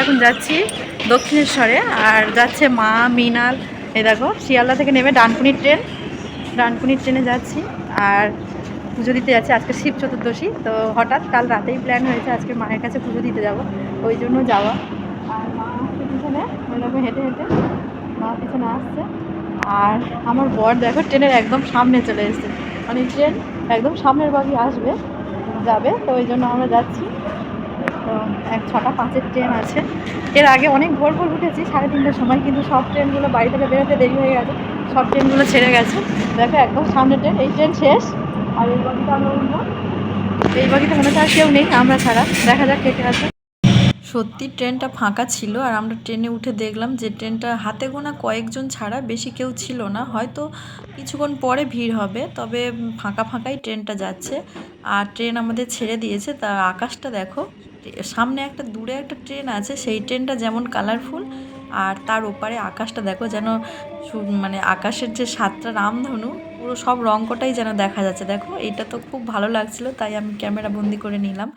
এখন যাচ্ছি দক্ষিণেশ্বরে, আর যাচ্ছে মা মিনাল এ দেখো, শিয়ালদা থেকে নেমে ডানকুনির ট্রেন ডানকুনির ট্রেনে যাচ্ছি, আর পুজো দিতে যাচ্ছি, আজকে শিব চতুর্দশী, তো হঠাৎ কাল রাতেই প্ল্যান হয়েছে আজকে মায়ের কাছে পুজো দিতে যাব, ওই জন্য যাওয়া। আর মা আসছে পিছনে ওই রকম হেঁটে হেঁটে, মা পিছনে আসছে, আর আমার বর দেখো ট্রেনের একদম সামনে চলে এসেছে মানে ট্রেন একদম সামনের বাকি আসবে, যাবে, তো ওই জন্য আমরা যাচ্ছি। এক ছটা, পাঁচের ট্রেন আছে। এর আগে অনেক ভোর ভোর উঠেছি, সাড়ে তিনটার সময়, কিন্তু সব ট্রেনগুলো বাড়ি থেকে বেরোতে দেরি হয়ে গেছে। সব ট্রেনগুলো ছেড়ে গেছে। দেখো, একদম সামনে ট্রেন। এই ট্রেন শেষ। আর এই বাকিটা আমরা উঠবো। এই বাকিটা মনে আর কেউ নেই, আমরা ছাড়া। দেখা যাক কে কে আছে। সত্যি ট্রেনটা ফাঁকা ছিল আর আমরা ট্রেনে উঠে দেখলাম যে ট্রেনটা হাতে গোনা কয়েকজন ছাড়া বেশি কেউ ছিল না। হয়তো কিছুক্ষণ পরে ভিড় হবে, তবে ফাঁকা ফাঁকাই ট্রেনটা যাচ্ছে আর ট্রেন আমাদের ছেড়ে দিয়েছে। তা আকাশটা দেখো, সামনে একটা দূরে একটা ট্রেন আছে, সেই ট্রেনটা যেমন কালারফুল আর তার ওপারে আকাশটা দেখো যেন মানে আকাশের যে সাতটা রামধনু, পুরো সব রঙকটাই যেন দেখা যাচ্ছে। দেখো, এটা তো খুব ভালো লাগছিল, তাই আমি ক্যামেরা বন্দি করে নিলাম।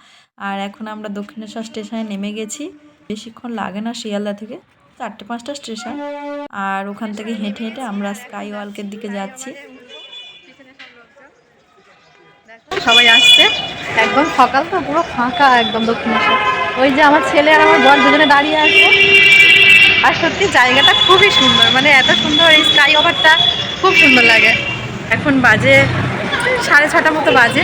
আর এখন আমরা দক্ষিণেশ্বর স্টেশনে নেমে গেছি। বেশিক্ষণ লাগে না শিয়ালদা থেকে, চারটে পাঁচটা স্টেশন। আর ওখান থেকে হেঁটে হেঁটে আমরা স্কাই ওয়ার্কের দিকে যাচ্ছি। সবাই আসছে, একদম সকাল তো, পুরো ফাঁকা একদম দক্ষিণেশ্বর। ওই যে আমার ছেলে আর আমার বর দুজনে দাঁড়িয়ে আছে। আর সত্যি জায়গাটা খুবই সুন্দর। মানে এত সুন্দর এই স্কাই ওভারটা খুব সুন্দর লাগে। এখন বাজে সাড়ে ছটা মতো বাজে।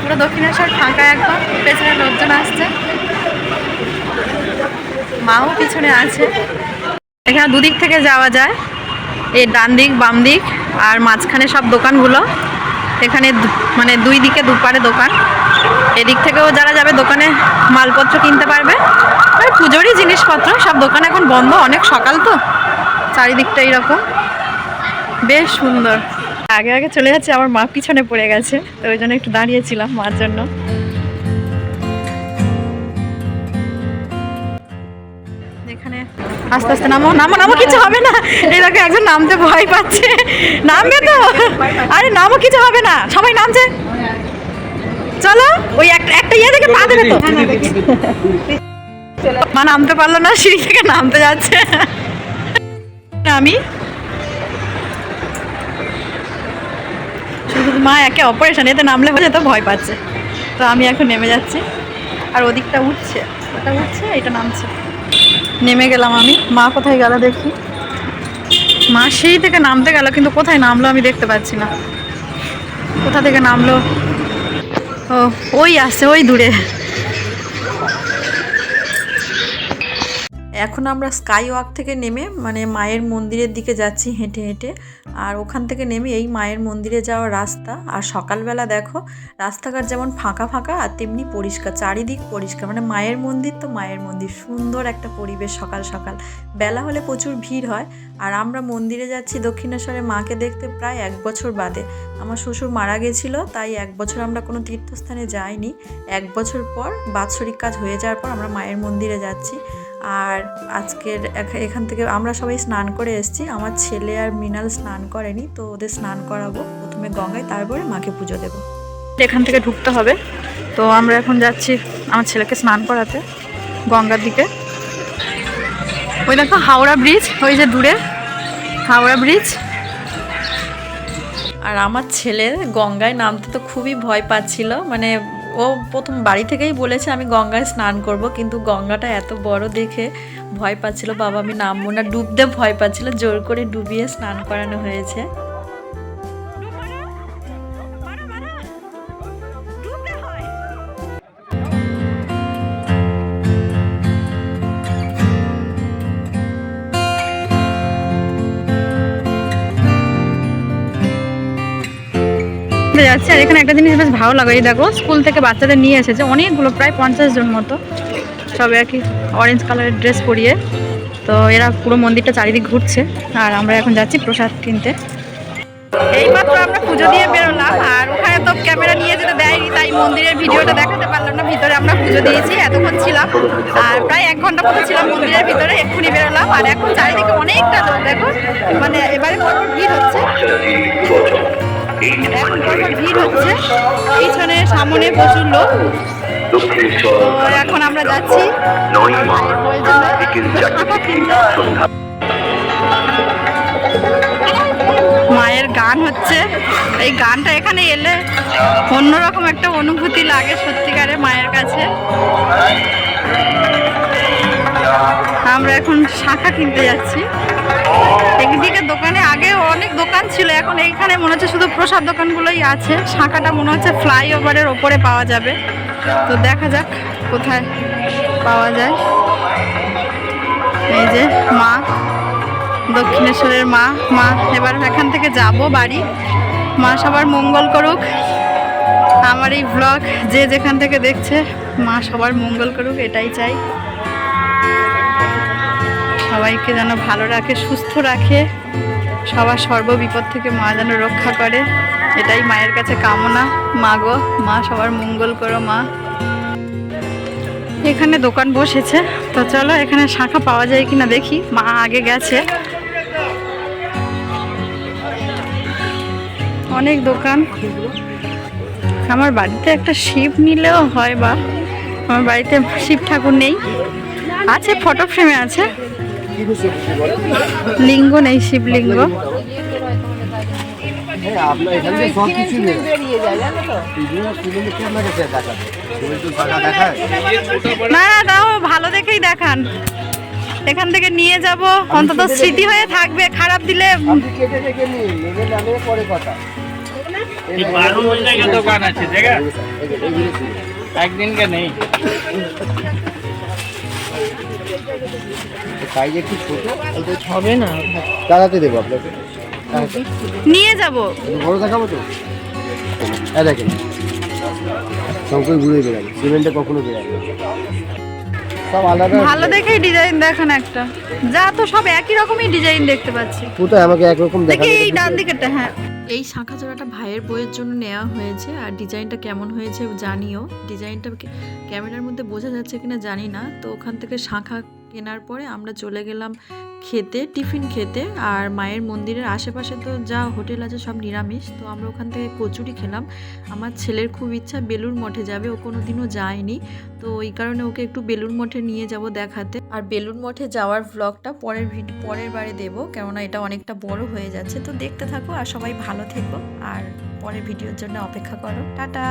পুরো দক্ষিণেশ্বর ফাঁকা একদম, পেছনে লোকজন আসছে। মাও পিছনে আছে। এখানে দুদিক থেকে যাওয়া যায়। এই ডান দিক, বাম দিক আর মাঝখানে সব দোকানগুলো। এখানে মানে দুই দিকে দুপারে দোকান। এদিক থেকেও যারা যাবে দোকানে মালপত্র কিনতে পারবে। আর পুজোরই জিনিসপত্র, সব দোকান এখন বন্ধ, অনেক সকাল তো, চারিদিকটা এরকম বেশ সুন্দর। আগে আগে চলে যাচ্ছে, আমার মা পিছনে পড়ে গেছে, তো ওই জন্য একটু দাঁড়িয়েছিলাম মার জন্য। আস্তে আস্তে নামো নামো নামো, কিছু হবে না। এই দেখো, একজন নামতে ভয় পাচ্ছে। নামবে তো? আরে নামো, কিছু হবে না। সবাই নামছে। ওই একটা একটা ইয়ে থেকে পা দেবে তো। মা নামতে পারল না সিঁড়ি থেকে নামতে যাচ্ছে। আমি। শুধু মা একে অপারেশন এতে নামলে হয়ে যেত ভয় পাচ্ছে। তো আমি এখন নেমে যাচ্ছি। আর ওদিকটা উঠছে। ওটা উঠছে এটা নামছে। নেমে গেলাম আমি। মা কোথায় গেল দেখি। মা সেই থেকে নামতে গেল কিন্তু কোথায় নামলো আমি দেখতে পাচ্ছি না। কোথা থেকে নামলো? ও ওই আসছে ওই দূরে। এখন আমরা স্কাই ওয়াক থেকে নেমে মানে মায়ের মন্দিরের দিকে যাচ্ছি হেঁটে হেঁটে, আর ওখান থেকে নেমে এই মায়ের মন্দিরে যাওয়ার রাস্তা। আর সকালবেলা দেখো, রাস্তাঘাট যেমন ফাঁকা ফাঁকা, আর তেমনি পরিষ্কার, চারিদিক পরিষ্কার। মানে মায়ের মন্দির তো মায়ের মন্দির, সুন্দর একটা পরিবেশ সকাল সকাল। বেলা হলে প্রচুর ভিড় হয়। আর আমরা মন্দিরে যাচ্ছি দক্ষিণেশ্বরে মাকে দেখতে প্রায় এক বছর বাদে। আমার শ্বশুর মারা গেছিল, তাই এক বছর আমরা কোনো তীর্থস্থানে যাইনি। এক বছর পর বাৎসরিক কাজ হয়ে যাওয়ার পর আমরা মায়ের মন্দিরে যাচ্ছি। আর আজকের এখ- এখান থেকে আমরা সবাই স্নান করে এসেছি। আমার ছেলে আর মৃণাল স্নান করেনি তো ওদের স্নান করাবো। প্রথমে গঙ্গায় তারপরে মাকে পুজো দেবো। এখান থেকে ঢুকতে হবে। তো আমরা এখন যাচ্ছি আমার ছেলেকে স্নান করাতে গঙ্গার দিকে। ওই দেখো হাওড়া ব্রিজ ওই যে দূরে হাওড়া ব্রিজ। আর আমার ছেলে গঙ্গায় নামতে তো খুবই ভয় পাচ্ছিল মানে ও প্রথম বাড়ি থেকেই বলেছে, আমি গঙ্গায় স্নান করব। কিন্তু গঙ্গাটা এত বড় দেখে ভয় পাচ্ছিল, বাবা, আমি নামবো না। ডুবতে ভয় পাচ্ছিল, জোর করে ডুবিয়ে স্নান করানো হয়েছে। যাচ্ছে। আর এখানে একটা জিনিস বেশ ভালো লাগে দেখো, স্কুল থেকে বাচ্চাদের নিয়ে এসেছে। অনেকগুলো, প্রায় পঞ্চাশ জন মতো। সব একই অরেঞ্জ কালারের ড্রেস পরিয়ে। তো এরা পুরো মন্দিরটা চারিদিক ঘুরছে। আর আমরা এখন যাচ্ছি প্রসাদ কিনতে। এইমাত্র আমরা পুজো দিয়ে বেরোলাম, আর ওখানে তো ক্যামেরা নিয়ে যেতে দেয়নি, তাই মন্দিরের ভিডিওটা দেখাতে পারলাম না। ভিতরে আমরা পুজো দিয়েছি, এতক্ষণ ছিলাম। আর প্রায় এক ঘণ্টা মতো ছিলাম মন্দিরের ভিতরে, এক্ষুনি বেরোলাম। আর এখন চারিদিকে অনেকটা দেখো। মানে এবারে পর ভিড় হচ্ছে। ভিড় হচ্ছে। পিছনে সামনে প্রচুর লোক। এখন আমরা যাচ্ছি। মায়ের গান হচ্ছে। এই গানটা এখানে এলে অন্যরকম একটা অনুভূতি লাগে সত্যিকারে মায়ের কাছে। আমরা এখন শাঁখা কিনতে যাচ্ছি। একদিকে দোকানে দোকান ছিল, এখন এইখানে মনে হচ্ছে শুধু প্রসাদ দোকানগুলোই আছে। শাঁখাটা মনে হচ্ছে ফ্লাইওভারের ওপরে পাওয়া যাবে। তো দেখা যাক কোথায় পাওয়া যায়। এই যে মা, দক্ষিণেশ্বরের মা। মা, এবার এখান থেকে যাব বাড়ি। মা সবার মঙ্গল করুক। আমার এই ব্লগ যে যেখান থেকে দেখছে, মা সবার মঙ্গল করুক, এটাই চাই। সবাইকে যেন ভালো রাখে, সুস্থ রাখে। সবার সর্ববিপদ থেকে মা যেন রক্ষা করে। এটাই মায়ের কাছে কামনা। মা গো, মা সবার মঙ্গল করো মা। এখানে দোকান বসেছে। তো চলো, এখানে শাখা পাওয়া যায় কিনা দেখি। মা আগে গেছে। অনেক দোকান। আমার বাড়িতে একটা শিব নিলেও হয় বা। আমার বাড়িতে শিব ঠাকুর নেই। আছে ফটো ফ্রেমে আছে। লিঙ্গ নেই শিবলিঙ্গ। নেই কি না না তাও ভালো দেখেই দেখান। এখান থেকে নিয়ে যাব। অন্তত স্মৃতি হয়ে থাকবে খারাপ দিলে আপনি কেটে রেখে সাইজ একটু ছোট হবে না। দাঁড়াতে দেবো আপনাকে। নিয়ে যাব। বড় দেখাবো তো? হ্যাঁ দেখেন শঙ্কর ঘুরে বেড়াবে সিমেন্টে কখনো বেড়াবে সব আলাদা ভালো দেখেই ডিজাইন দেখান একটা। যা তো সব একই রকমই ডিজাইন দেখতে পাচ্ছি। কোথায় আমাকে একরকম দেখি এই ডান দিকেরটা হ্যাঁ। এই শাঁখা জোড়াটা ভাইয়ের বইয়ের জন্য নেওয়া হয়েছে আর ডিজাইনটা কেমন হয়েছে জানিও। ডিজাইনটা ক্যামেরার মধ্যে বোঝা যাচ্ছে কিনা জানি না। তো ওখান থেকে শাঁখা কেনার পরে আমরা চলে গেলাম খেতে, টিফিন খেতে। আর মায়ের মন্দিরের আশেপাশে তো যা হোটেল আছে সব নিরামিষ। তো আমরা ওখান থেকে কচুরি খেলাম। আমার ছেলের খুব ইচ্ছা বেলুর মঠে যাবে। ও কোনো দিনও যায়নি। তো এই কারণে ওকে একটু বেলুর মঠে নিয়ে যাব দেখাতে। আর বেলুর মঠে যাওয়ার ভ্লগটা পরের ভিড পরের বারে দেবো। কেননা এটা অনেকটা বড় হয়ে যাচ্ছে। তো দেখতে থাকো আর সবাই ভালো থেকো। আর পরের ভিডিওর জন্য অপেক্ষা করো। টাটা!